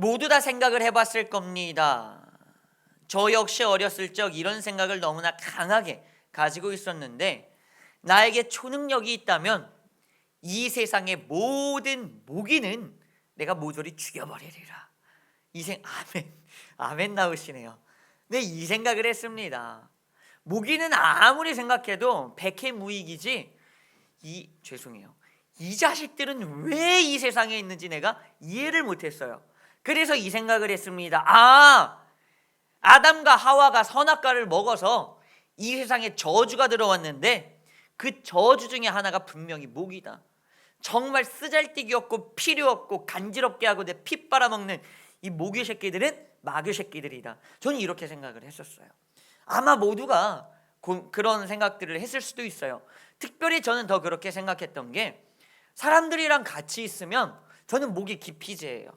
모두 다 생각을 해봤을 겁니다. 저 역시 어렸을 적 이런 생각을 너무나 강하게 가지고 있었는데 나에게 초능력이 있다면 이 세상의 모든 모기는 내가 모조리 죽여버리리라. 이생 아멘 아멘 나오시네요. 네 이 생각을 했습니다. 모기는 아무리 생각해도 백해 무익이지 이 죄송해요. 이 자식들은 왜 이 세상에 있는지 내가 이해를 못했어요. 그래서 이 생각을 했습니다. 아 아담과 하와가 선악과를 먹어서 이 세상에 저주가 들어왔는데 그 저주 중에 하나가 분명히 모기다. 정말 쓰잘데기 없고 필요 없고 간지럽게 하고 내 피 빨아먹는 이 모기 새끼들은 마귀 새끼들이다. 저는 이렇게 생각을 했었어요. 아마 모두가 고- 그런 생각들을 했을 수도 있어요. 특별히 저는 더 그렇게 생각했던 게 사람들이랑 같이 있으면 저는 모기 기피제예요.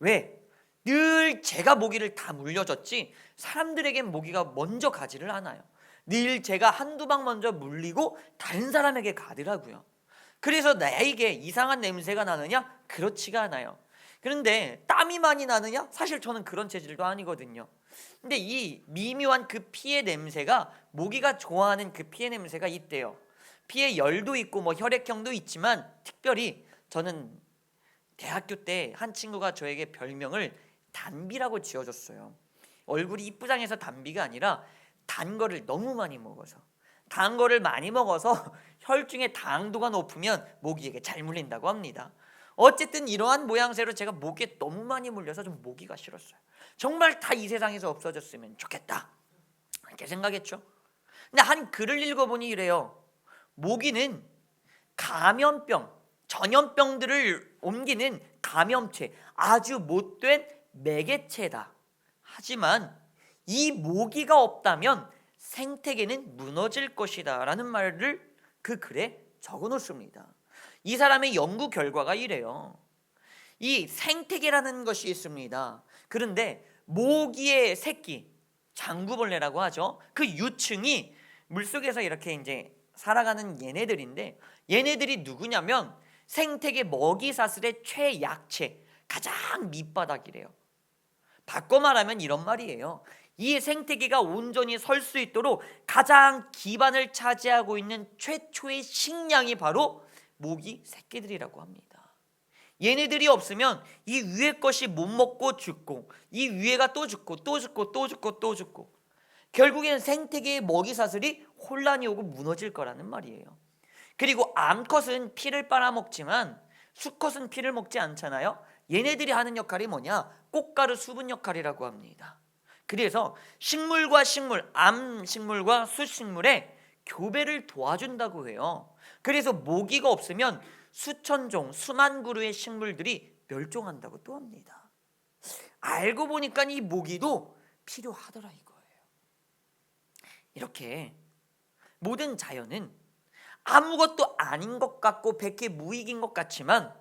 왜? 늘 제가 모기를 다 물려줬지 사람들에겐 모기가 먼저 가지를 않아요. 늘 제가 한두 방 먼저 물리고 다른 사람에게 가더라고요. 그래서 나에게 이상한 냄새가 나느냐? 그렇지가 않아요. 그런데 땀이 많이 나느냐? 사실 저는 그런 체질도 아니거든요. 근데 이 미묘한 그 피의 냄새가 모기가 좋아하는 그 피의 냄새가 있대요. 피에 열도 있고 뭐 혈액형도 있지만 특별히 저는 대학교 때 한 친구가 저에게 별명을 단비라고 지어줬어요. 얼굴이 이쁘장해서 단비가 아니라 단 거를 너무 많이 먹어서 단 거를 많이 먹어서 혈중의 당도가 높으면 모기에게 잘 물린다고 합니다. 어쨌든 이러한 모양새로 제가 모기에 너무 많이 물려서 좀 모기가 싫었어요. 정말 다 이 세상에서 없어졌으면 좋겠다. 이렇게 생각했죠. 근데 한 글을 읽어보니 이래요. 모기는 감염병, 전염병들을 옮기는 감염체, 아주 못된 매개체다. 하지만 이 모기가 없다면 생태계는 무너질 것이다. 라는 말을 그 글에 적어 놓습니다. 이 사람의 연구 결과가 이래요. 이 생태계라는 것이 있습니다. 그런데 모기의 새끼, 장구벌레라고 하죠. 그 유충이 물속에서 이렇게 이제 살아가는 얘네들인데 얘네들이 누구냐면 생태계 먹이 사슬의 최약체, 가장 밑바닥이래요. 바꿔 말하면 이런 말이에요. 이 생태계가 온전히 설 수 있도록 가장 기반을 차지하고 있는 최초의 식량이 바로 모기 새끼들이라고 합니다. 얘네들이 없으면 이 위에 것이 못 먹고 죽고 이 위에가 또 죽고 또 죽고 또 죽고 또 죽고 결국엔 생태계의 먹이 사슬이 혼란이 오고 무너질 거라는 말이에요. 그리고 암컷은 피를 빨아먹지만 수컷은 피를 먹지 않잖아요. 얘네들이 하는 역할이 뭐냐? 꽃가루 수분 역할이라고 합니다. 그래서 식물과 식물, 암 식물과 수식물의 교배를 도와준다고 해요. 그래서 모기가 없으면 수천 종, 수만 그루의 식물들이 멸종한다고 또 합니다. 알고 보니까 이 모기도 필요하더라 이거예요. 이렇게 모든 자연은 아무것도 아닌 것 같고 백해 무익인 것 같지만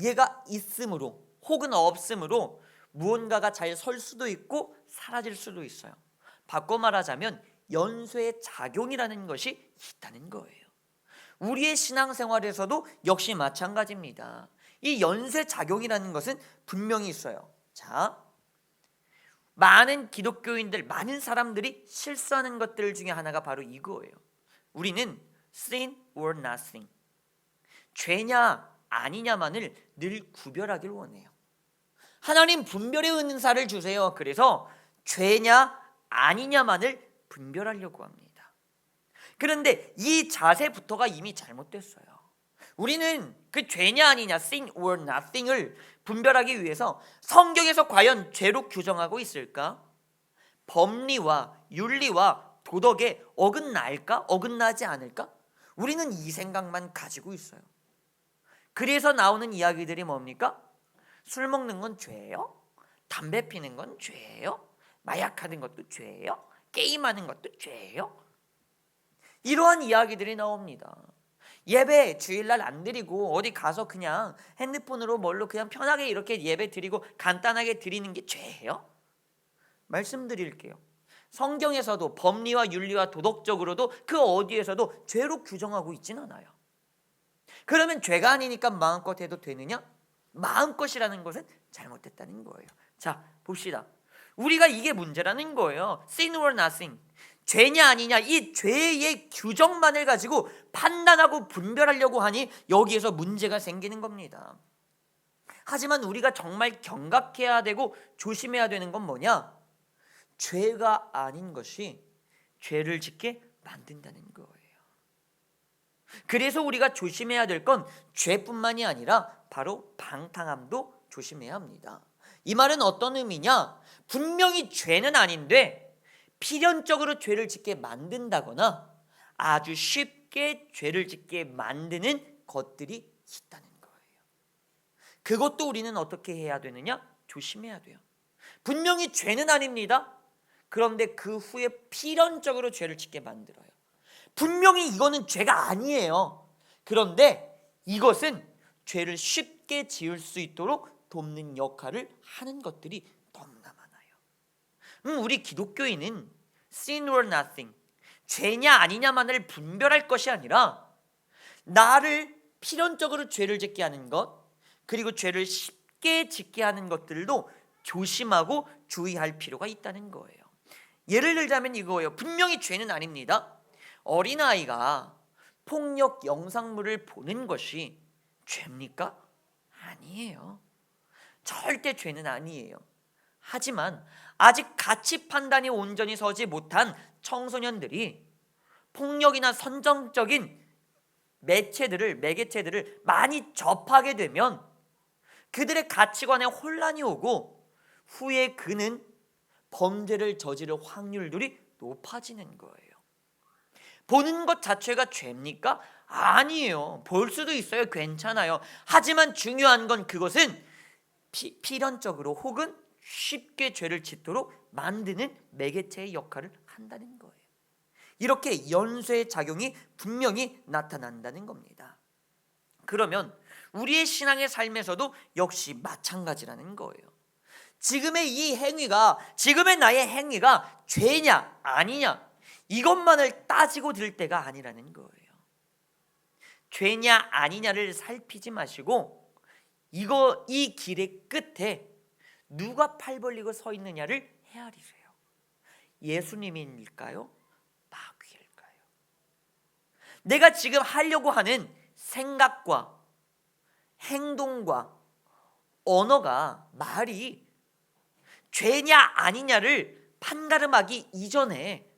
얘가 있으므로 혹은 없으므로 무언가가 잘 설 수도 있고 사라질 수도 있어요. 바꿔 말하자면 연쇄의 작용이라는 것이 있다는 거예요. 우리의 신앙생활에서도 역시 마찬가지입니다. 이 연쇄 작용이라는 것은 분명히 있어요. 자, 많은 기독교인들, 많은 사람들이 실수하는 것들 중에 하나가 바로 이거예요. 우리는 sin or nothing, 죄냐 아니냐만을 늘 구별하길 원해요. 하나님 분별의 은사를 주세요. 그래서 죄냐 아니냐만을 분별하려고 합니다. 그런데 이 자세부터가 이미 잘못됐어요. 우리는 그 죄냐 아니냐, sin or nothing을 분별하기 위해서 성경에서 과연 죄로 규정하고 있을까? 법리와 윤리와 도덕에 어긋날까? 어긋나지 않을까? 우리는 이 생각만 가지고 있어요. 그래서 나오는 이야기들이 뭡니까? 술 먹는 건 죄예요? 담배 피는 건 죄예요? 마약하는 것도 죄예요? 게임하는 것도 죄예요? 이러한 이야기들이 나옵니다. 예배 주일날 안 드리고 어디 가서 그냥 핸드폰으로 뭘로 그냥 편하게 이렇게 예배 드리고 간단하게 드리는 게 죄예요? 말씀드릴게요. 성경에서도 법리와 윤리와 도덕적으로도 그 어디에서도 죄로 규정하고 있진 않아요. 그러면 죄가 아니니까 마음껏 해도 되느냐? 마음것이라는 것은 잘못됐다는 거예요. 자, 봅시다. 우리가 이게 문제라는 거예요. Sin or nothing. 죄냐 아니냐 이 죄의 규정만을 가지고 판단하고 분별하려고 하니 여기에서 문제가 생기는 겁니다. 하지만 우리가 정말 경각해야 되고 조심해야 되는 건 뭐냐? 죄가 아닌 것이 죄를 짓게 만든다는 거예요. 그래서 우리가 조심해야 될 건 죄뿐만이 아니라 바로 방탕함도 조심해야 합니다. 이 말은 어떤 의미냐? 분명히 죄는 아닌데 필연적으로 죄를 짓게 만든다거나 아주 쉽게 죄를 짓게 만드는 것들이 있다는 거예요. 그것도 우리는 어떻게 해야 되느냐? 조심해야 돼요. 분명히 죄는 아닙니다. 그런데 그 후에 필연적으로 죄를 짓게 만들어요. 분명히 이거는 죄가 아니에요. 그런데 이것은 죄를 쉽게 지을 수 있도록 돕는 역할을 하는 것들이 너무나 많아요. 음, 우리 기독교인은 sin or nothing, 죄냐 아니냐만을 분별할 것이 아니라 나를 필연적으로 죄를 짓게 하는 것, 그리고 죄를 쉽게 짓게 하는 것들도 조심하고 주의할 필요가 있다는 거예요. 예를 들자면 이거예요. 분명히 죄는 아닙니다. 어린아이가 폭력 영상물을 보는 것이 죄입니까? 아니에요. 절대 죄는 아니에요. 하지만 아직 가치 판단이 온전히 서지 못한 청소년들이 폭력이나 선정적인 매체들을 매개체들을 많이 접하게 되면 그들의 가치관에 혼란이 오고 후에 그는 범죄를 저지를 확률들이 높아지는 거예요. 보는 것 자체가 죄입니까? 아니에요. 볼 수도 있어요. 괜찮아요. 하지만 중요한 건 그것은 피, 필연적으로 혹은 쉽게 죄를 짓도록 만드는 매개체의 역할을 한다는 거예요. 이렇게 연쇄 작용이 분명히 나타난다는 겁니다. 그러면 우리의 신앙의 삶에서도 역시 마찬가지라는 거예요. 지금의 이 행위가 지금의 나의 행위가 죄냐 아니냐 이것만을 따지고 들 때가 아니라는 거예요. 죄냐 아니냐를 살피지 마시고 이거 이 길의 끝에 누가 팔 벌리고 서 있느냐를 헤아리세요. 예수님일까요? 마귀일까요? 내가 지금 하려고 하는 생각과 행동과 언어가 말이 죄냐 아니냐를 판가름하기 이전에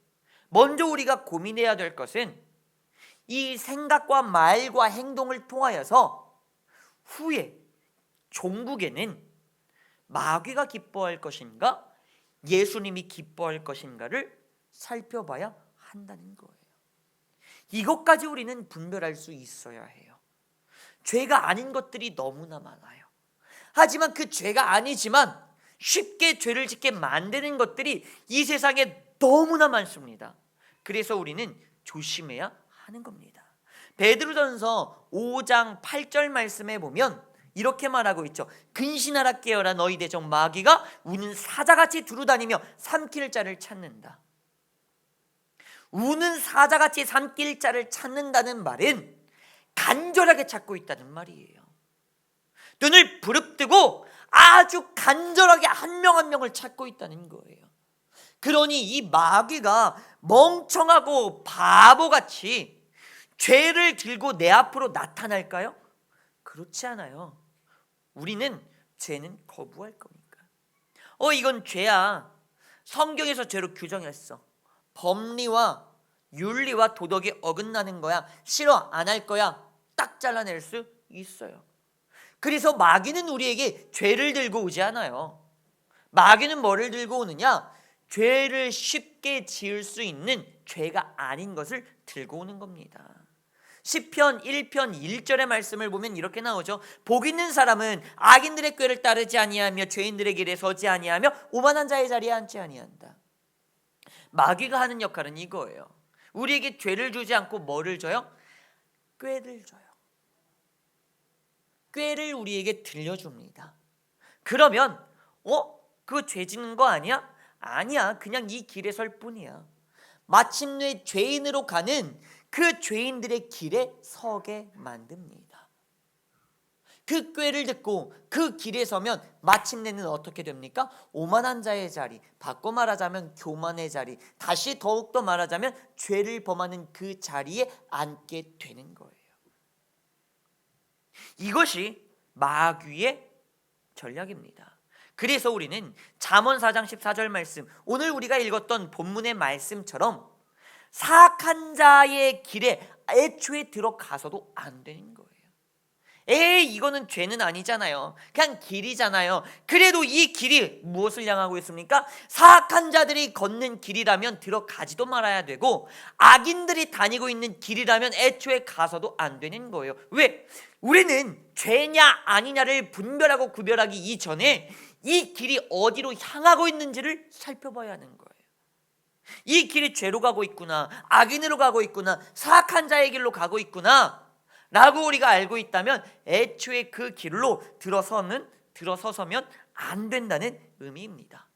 먼저 우리가 고민해야 될 것은 이 생각과 말과 행동을 통하여서 후에 종국에는 마귀가 기뻐할 것인가 예수님이 기뻐할 것인가를 살펴봐야 한다는 거예요. 이것까지 우리는 분별할 수 있어야 해요. 죄가 아닌 것들이 너무나 많아요. 하지만 그 죄가 아니지만 쉽게 죄를 짓게 만드는 것들이 이 세상에 너무나 많습니다. 그래서 우리는 조심해야 하는 겁니다. 베드로전서 5장 8절 말씀에 보면 이렇게 말하고 있죠. 근신하라 깨어라 너희 대적 마귀가 우는 사자같이 두루다니며 삼킬 자를 찾는다. 우는 사자같이 삼킬 자를 찾는다는 말은 간절하게 찾고 있다는 말이에요. 눈을 부릅뜨고 아주 간절하게 한명한 명을 찾고 있다는 거예요. 그러니 이 마귀가 멍청하고 바보같이 죄를 들고 내 앞으로 나타날까요? 그렇지 않아요. 우리는 죄는 거부할 거니까. 어, 이건 죄야. 성경에서 죄로 규정했어. 법리와 윤리와 도덕이 어긋나는 거야. 싫어, 안 할 거야. 딱 잘라낼 수 있어요. 그래서 마귀는 우리에게 죄를 들고 오지 않아요. 마귀는 뭐를 들고 오느냐? 죄를 쉽게 지을 수 있는 죄가 아닌 것을 들고 오는 겁니다. 시편 1편 1절의 말씀을 보면 이렇게 나오죠. 복 있는 사람은 악인들의 꾀를 따르지 아니하며 죄인들의 길에 서지 아니하며 오만한 자의 자리에 앉지 아니한다. 마귀가 하는 역할은 이거예요. 우리에게 죄를 주지 않고 뭐를 줘요? 꾀를 줘요. 꾀를 우리에게 들려줍니다. 그러면 어? 그거 죄 짓는 거 아니야? 아니야. 그냥 이 길에 설 뿐이야. 마침내 죄인으로 가는 그 죄인들의 길에 서게 만듭니다. 그 꾀를 듣고 그 길에 서면 마침내는 어떻게 됩니까? 오만한 자의 자리, 바꿔 말하자면 교만의 자리, 다시 더욱더 말하자면 죄를 범하는 그 자리에 앉게 되는 거예요. 이것이 마귀의 전략입니다. 그래서 우리는 잠언 4장 14절 말씀, 오늘 우리가 읽었던 본문의 말씀처럼 사악한 자의 길에 애초에 들어가서도 안 되는 거예요. 에이 이거는 죄는 아니잖아요. 그냥 길이잖아요. 그래도 이 길이 무엇을 향하고 있습니까? 사악한 자들이 걷는 길이라면 들어가지도 말아야 되고 악인들이 다니고 있는 길이라면 애초에 가서도 안 되는 거예요. 왜? 우리는 죄냐 아니냐를 분별하고 구별하기 이전에 이 길이 어디로 향하고 있는지를 살펴봐야 하는 거예요. 이 길이 죄로 가고 있구나, 악인으로 가고 있구나, 사악한 자의 길로 가고 있구나, 라고 우리가 알고 있다면 애초에 그 길로 들어서는 들어서서면 안 된다는 의미입니다.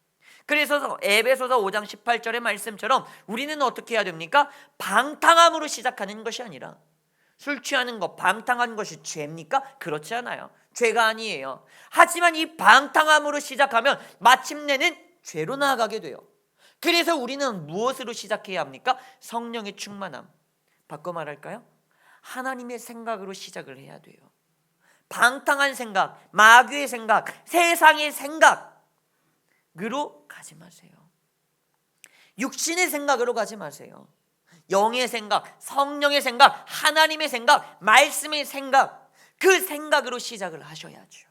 그래서 에베소서 5장 18절의 말씀처럼 우리는 어떻게 해야 됩니까? 방탕함으로 시작하는 것이 아니라 술 취하는 것, 방탕한 것이 죄입니까? 그렇지 않아요. 죄가 아니에요. 하지만 이 방탕함으로 시작하면 마침내는 죄로 나아가게 돼요. 그래서 우리는 무엇으로 시작해야 합니까? 성령의 충만함. 바꿔 말할까요? 하나님의 생각으로 시작을 해야 돼요. 방탕한 생각, 마귀의 생각, 세상의 생각으로 가지 마세요. 육신의 생각으로 가지 마세요. 영의 생각, 성령의 생각, 하나님의 생각, 말씀의 생각, 그 생각으로 시작을 하셔야죠.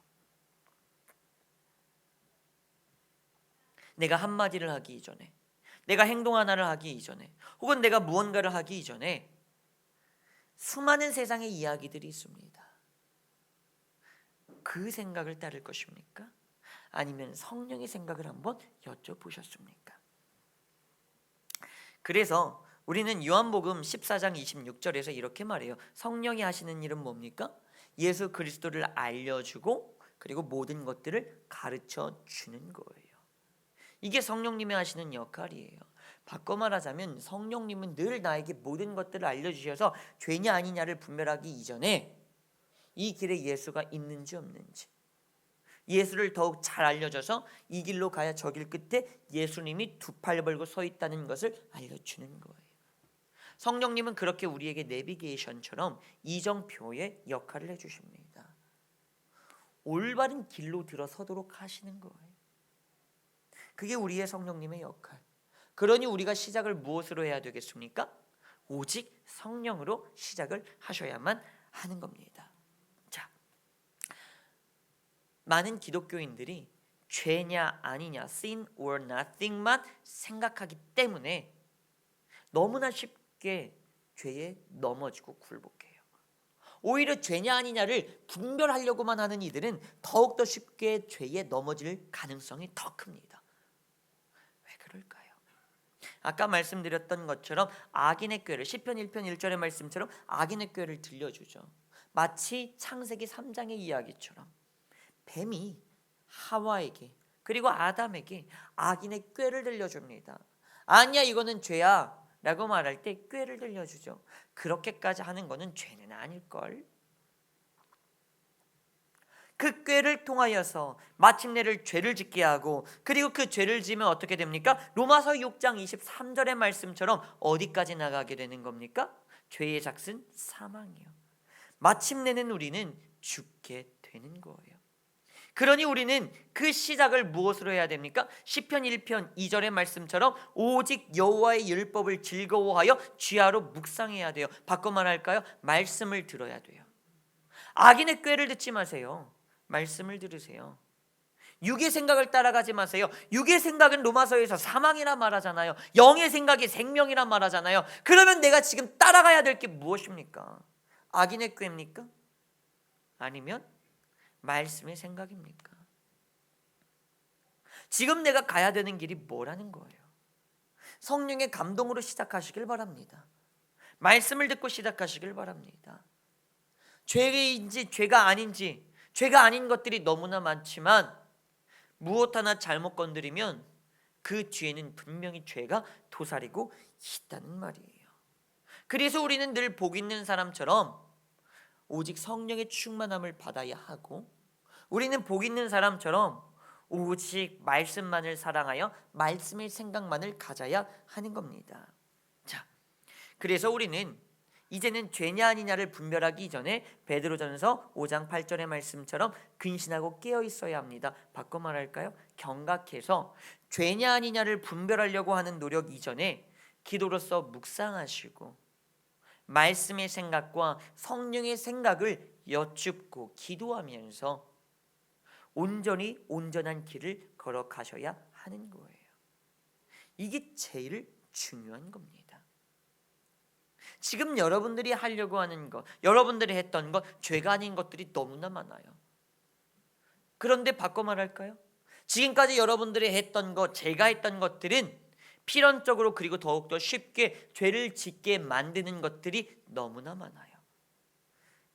내가 한마디를 하기 이전에, 내가 행동 하나를 하기 이전에, 혹은 내가 무언가를 하기 이전에 수많은 세상의 이야기들이 있습니다. 그 생각을 따를 것입니까? 아니면 성령의 생각을 한번 여쭤보셨습니까? 그래서 우리는 요한복음 14장 26절에서 이렇게 말해요. 성령이 하시는 일은 뭡니까? 예수 그리스도를 알려주고 그리고 모든 것들을 가르쳐 주는 거예요. 이게 성령님이 하시는 역할이에요. 바꿔 말하자면 성령님은 늘 나에게 모든 것들을 알려주셔서 죄냐 아니냐를 분별하기 이전에 이 길에 예수가 있는지 없는지 예수를 더욱 잘 알려줘서 이 길로 가야 저 길 끝에 예수님이 두 팔 벌고 서 있다는 것을 알려주는 거예요. 성령님은 그렇게 우리에게 내비게이션처럼 이정표의 역할을 해주십니다. 올바른 길로 들어서도록 하시는 거예요. 그게 우리의 성령님의 역할. 그러니 우리가 시작을 무엇으로 해야 되겠습니까? 오직 성령으로 시작을 하셔야만 하는 겁니다. 자, 많은 기독교인들이 죄냐 아니냐, sin or nothing만 생각하기 때문에 너무나 쉽게 죄에 넘어지고 굴복해요. 오히려 죄냐 아니냐를 분별하려고만 하는 이들은 더욱더 쉽게 죄에 넘어질 가능성이 더 큽니다. 왜 그럴까요? 아까 말씀드렸던 것처럼 악인의 꾀를 시편 1편 1절의 말씀처럼 악인의 꾀를 들려주죠. 마치 창세기 3장의 이야기처럼 뱀이 하와에게 그리고 아담에게 악인의 꾀를 들려줍니다. 아니야 이거는 죄야 라고 말할 때 꾀를 들려주죠. 그렇게까지 하는 거는 죄는 아닐걸. 그 꾀를 통하여서 마침내를 죄를 짓게 하고 그리고 그 죄를 지면 어떻게 됩니까? 로마서 6장 23절의 말씀처럼 어디까지 나가게 되는 겁니까? 죄의 작은 사망이요. 마침내는 우리는 죽게 되는 거예요. 그러니 우리는 그 시작을 무엇으로 해야 됩니까? 시편 1편 2절의 말씀처럼 오직 여호와의 율법을 즐거워하여 쥐하로 묵상해야 돼요. 바꿔 말할까요? 말씀을 들어야 돼요. 악인의 꾀를 듣지 마세요. 말씀을 들으세요. 육의 생각을 따라가지 마세요. 육의 생각은 로마서에서 사망이라 말하잖아요. 영의 생각이 생명이라 말하잖아요. 그러면 내가 지금 따라가야 될 게 무엇입니까? 악인의 꾀입니까? 아니면 말씀의 생각입니까? 지금 내가 가야 되는 길이 뭐라는 거예요? 성령의 감동으로 시작하시길 바랍니다. 말씀을 듣고 시작하시길 바랍니다. 죄인지 죄가 아닌지 죄가 아닌 것들이 너무나 많지만 무엇 하나 잘못 건드리면 그 뒤에는 분명히 죄가 도사리고 있다는 말이에요. 그래서 우리는 늘 복 있는 사람처럼 오직 성령의 충만함을 받아야 하고 우리는 복 있는 사람처럼 오직 말씀만을 사랑하여 말씀의 생각만을 가져야 하는 겁니다. 자, 그래서 우리는 이제는 죄냐 아니냐를 분별하기 전에 베드로전서 5장 8절의 말씀처럼 근신하고 깨어 있어야 합니다. 바꿔 말할까요? 경각해서 죄냐 아니냐를 분별하려고 하는 노력 이전에 기도로서 묵상하시고 말씀의 생각과 성령의 생각을 여쭙고 기도하면서 온전히 온전한 길을 걸어가셔야 하는 거예요. 이게 제일 중요한 겁니다. 지금 여러분들이 하려고 하는 것, 여러분들이 했던 것, 죄가 아닌 것들이 너무나 많아요. 그런데 바꿔 말할까요? 지금까지 여러분들이 했던 것, 제가 했던 것들은 필연적으로 그리고 더욱더 쉽게 죄를 짓게 만드는 것들이 너무나 많아요.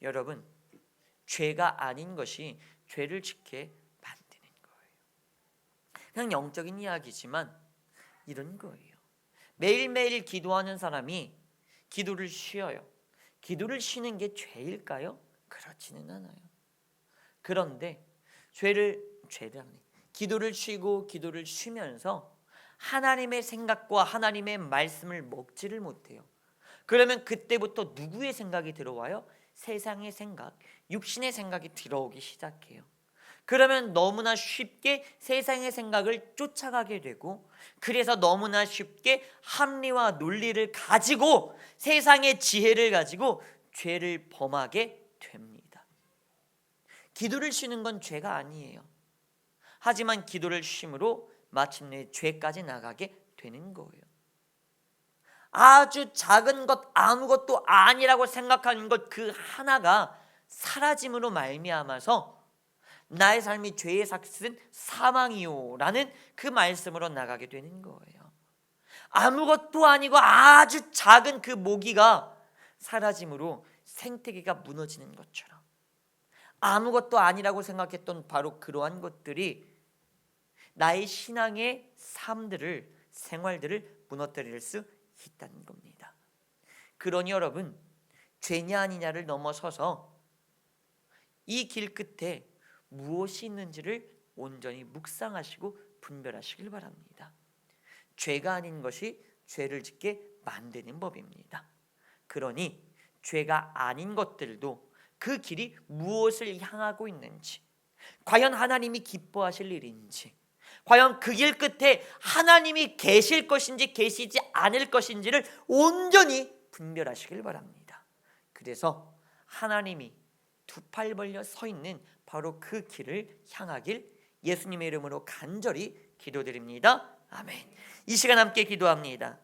여러분, 죄가 아닌 것이 죄를 짓게 만드는 거예요. 그냥 영적인 이야기지만 이런 거예요. 매일매일 기도하는 사람이 기도를 쉬어요. 기도를 쉬는 게 죄일까요? 그렇지는 않아요. 그런데 죄를 하니 기도를 쉬고 기도를 쉬면서 하나님의 생각과 하나님의 말씀을 먹지를 못해요. 그러면 그때부터 누구의 생각이 들어와요? 세상의 생각, 육신의 생각이 들어오기 시작해요. 그러면 너무나 쉽게 세상의 생각을 쫓아가게 되고 그래서 너무나 쉽게 합리와 논리를 가지고 세상의 지혜를 가지고 죄를 범하게 됩니다. 기도를 쉬는 건 죄가 아니에요. 하지만 기도를 쉼으로 마침내 죄까지 나가게 되는 거예요. 아주 작은 것 아무것도 아니라고 생각하는 것 그 하나가 사라짐으로 말미암아서 나의 삶이 죄의 삭은 사망이요라는 그 말씀으로 나가게 되는 거예요. 아무것도 아니고 아주 작은 그 모기가 사라짐으로 생태계가 무너지는 것처럼 아무것도 아니라고 생각했던 바로 그러한 것들이 나의 신앙의 삶들을 생활들을 무너뜨릴 수 있다는 겁니다. 그러니 여러분 죄냐 아니냐를 넘어서서 이 길 끝에 무엇이 있는지를 온전히 묵상하시고 분별하시길 바랍니다. 죄가 아닌 것이 죄를 짓게 만드는 법입니다. 그러니 죄가 아닌 것들도 그 길이 무엇을 향하고 있는지, 과연 하나님이 기뻐하실 일인지, 과연 그 길 끝에 하나님이 계실 것인지 계시지 않을 것인지를 온전히 분별하시길 바랍니다. 그래서 하나님이 두 팔 벌려 서 있는 바로 그 길을 향하길 예수님의 이름으로 간절히 기도드립니다. 아멘. 이 시간 함께 기도합니다.